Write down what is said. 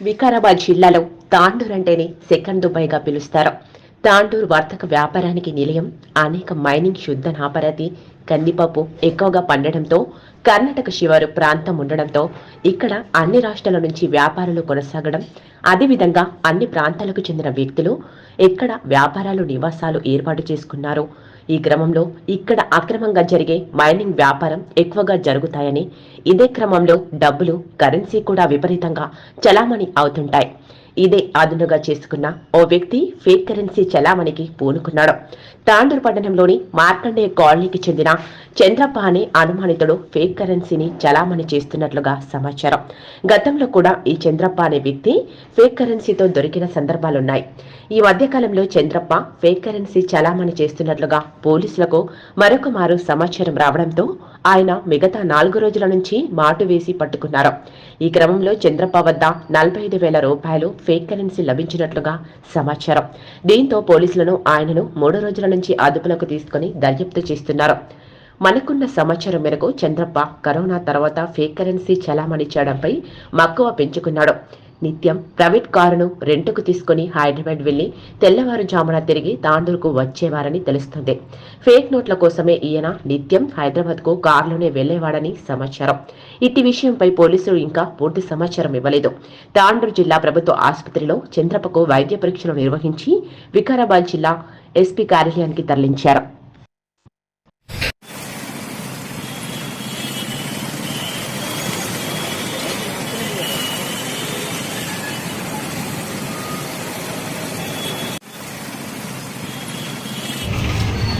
వికారాబాద్ జిల్లాలో తాండూర్ అంటేనే సెకండ్ దుబాయ్గా పిలుస్తారు. తాండూర్ వర్తక వ్యాపారానికి నిలయం అనేక మైనింగ్ శుద్ధ నాపరతి కందిపప్పు ఎక్కువగా పండడంతో కర్ణాటక శివారు ప్రాంతం ఉండడంతో ఇక్కడ అన్ని రాష్ట్రాల నుంచి వ్యాపారాలు కొనసాగడం అదేవిధంగా అన్ని ప్రాంతాలకు చెందిన వ్యక్తులు ఎక్కడ వ్యాపారాలు నివాసాలు ఏర్పాటు చేసుకున్నారు. ఈ క్రమంలో ఇక్కడ అక్రమంగా జరిగే మైనింగ్ వ్యాపారం ఎక్కువగా జరుగుతాయని ఇదే క్రమంలో డబ్బులు కరెన్సీ కూడా విపరీతంగా చలామణి అవుతుంటాయి. ఇదే అదునుగా చేసుకున్న ఓ వ్యక్తి ఫేక్ కరెన్సీ చలామణికి పూనుకున్నాడు. తాండూరు పట్టణంలోని మార్కండేయ కాలనీకి చెందిన చంద్రప్ప అనే అనుమానితుడు ఫేక్ కరెన్సీని చలామణి చేస్తున్నట్లుగా సమాచారం. గతంలో కూడా ఈ చంద్రప్ప అనే వ్యక్తి ఫేక్ కరెన్సీతో దొరికిన సందర్భాలున్నాయి. ఈ మధ్యకాలంలో చంద్రప్ప ఫేక్ కరెన్సీ చలామణి చేస్తున్నట్లుగా పోలీసులకు మరొక మారు సమాచారం రావడంతో ఆయన మిగతా నాలుగు రోజుల నుంచి మాటు వేసి పట్టుకున్నారు. ఈ క్రమంలో చంద్రప్ప వద్ద నలభై ఐదు వేల రూపాయలు ఫేక్ కరెన్సీ లభించినట్లుగా సమాచారం. దీంతో పోలీసులను ఆయనను మూడు రోజుల నుంచి అదుపులోకి తీసుకుని దర్యాప్తు చేస్తున్నారు. మనకున్న సమాచారం మేరకు చంద్రప్ప కరోనా తర్వాత ఫేక్ కరెన్సీ చలామణి చేయడంపై మక్కువ పెంచుకున్నాడు. నిత్యం ప్రైవేట్ కారును రెంటుకు తీసుకుని హైదరాబాద్ వెళ్ళి తెల్లవారుజామున తిరిగి తాండూరుకు వచ్చేవారని తెలుస్తుంది. ఫేక్ నోట్ల కోసమే ఈయన నిత్యం హైదరాబాద్కు కారులోనే వెళ్ళేవాడని సమాచారం. ఇట్టి విషయంపై పోలీసులు ఇంకా పూర్తి సమాచారం ఇవ్వలేదు. తాండూరు జిల్లా ప్రభుత్వ ఆసుపత్రిలో చంద్రపకు వైద్య పరీక్షలు నిర్వహించి వికారాబాద్ జిల్లా ఎస్పీ కార్యాలయానికి తరలించారు.